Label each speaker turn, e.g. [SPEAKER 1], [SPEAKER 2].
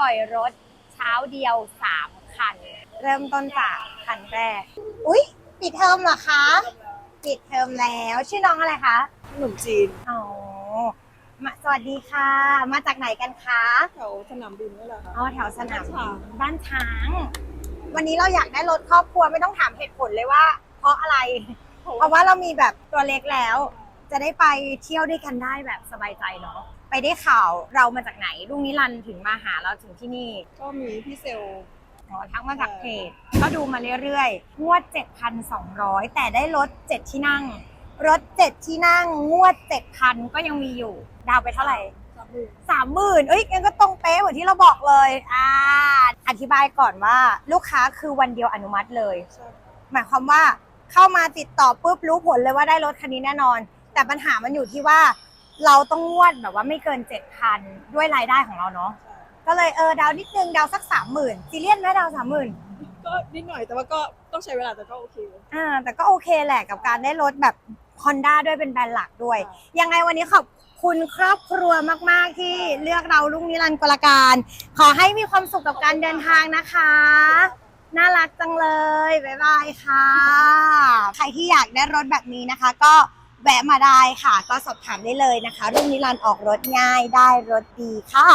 [SPEAKER 1] ปล่อยรถเช้าเดียว 3 คัน เริ่มต้นจากคันแรก อุ๊ย ปิดเทอมเหรอคะ ปิดเทอมแล้ว ชื่อน้องอะไรคะ
[SPEAKER 2] ขนมจีน
[SPEAKER 1] อ๋อมาสวัสดีค่ะ มาจากไหนกันคะ
[SPEAKER 2] แถวสนามบินนี่แหละค่ะ
[SPEAKER 1] อ๋อแถวสนาม
[SPEAKER 2] บ้านช้าง
[SPEAKER 1] บ้านช้าง วันนี้เราอยากได้รถครอบครัวไม่ต้องถามเหตุผลเลยว่า เพราะอะไร เพราะว่าเรามีแบบตัวเล็กแล้ว จะได้ไปเที่ยวด้วยกันได้แบบสบายใจเนาะไปได้ข่าวเรามาจากไหนลุงนิรันดร์ถึงมาหาเราถึงที่นี่
[SPEAKER 2] ก็มีพี่เซล
[SPEAKER 1] อ๋อทักมาจากเพจก็ดูมาเรื่อยๆงวด 7,200 แต่ได้รถ 7 ที่นั่ง รถ 7 ที่นั่งงวด 7,000 ก็ยังมีอยู่ ดาวไปเท่าไหร่
[SPEAKER 2] สามหมื่น
[SPEAKER 1] สามหมื่นเอ้ยงั้นก็ตรงเป๊ะเหมือนที่เราบอกเลย อ่า อธิบายก่อนว่าลูกค้าคือวันเดียวอนุมัติเลย
[SPEAKER 2] ใช่
[SPEAKER 1] หมายความว่าเข้ามาติดต่อปุ๊บรู้ผลเลยว่าได้รถคันนี้แน่นอน แต่ปัญหามันอยู่ที่ว่า เราต้องงวดแบบว่าไม่เกินเจ็ดพันด้วยรายได้ของเราเนาะ
[SPEAKER 2] ใช่
[SPEAKER 1] ก็เลยเออดาวนิดนึงดาวสักสามหมื่นซีเรียสไหมดาวสามหมื่น
[SPEAKER 2] ก็นิดหน่อยแต่ว่าก็ต้องใช้เวลาแต่ก็โอเค
[SPEAKER 1] อ่าแต่ก็โอเคแหละกับการได้รถแบบ Honda ด้วยเป็นแบรนด์หลักด้วย
[SPEAKER 2] ค่ะ
[SPEAKER 1] ยังไงวันนี้ขอบคุณครอบครัวมาก ๆ ที่เลือกเราลุงนิรันดร์กลการ ขอให้มีความสุขกับการเดินทางนะคะ น่ารักจังเลย บ๊ายบายค่ะ ใครที่อยากได้รถแบบนี้นะคะก็ แวะมาได้ค่ะ ก็สอบถามได้เลยนะคะ รุ่นนิรันดร์ออกรถง่ายได้รถดีค่ะ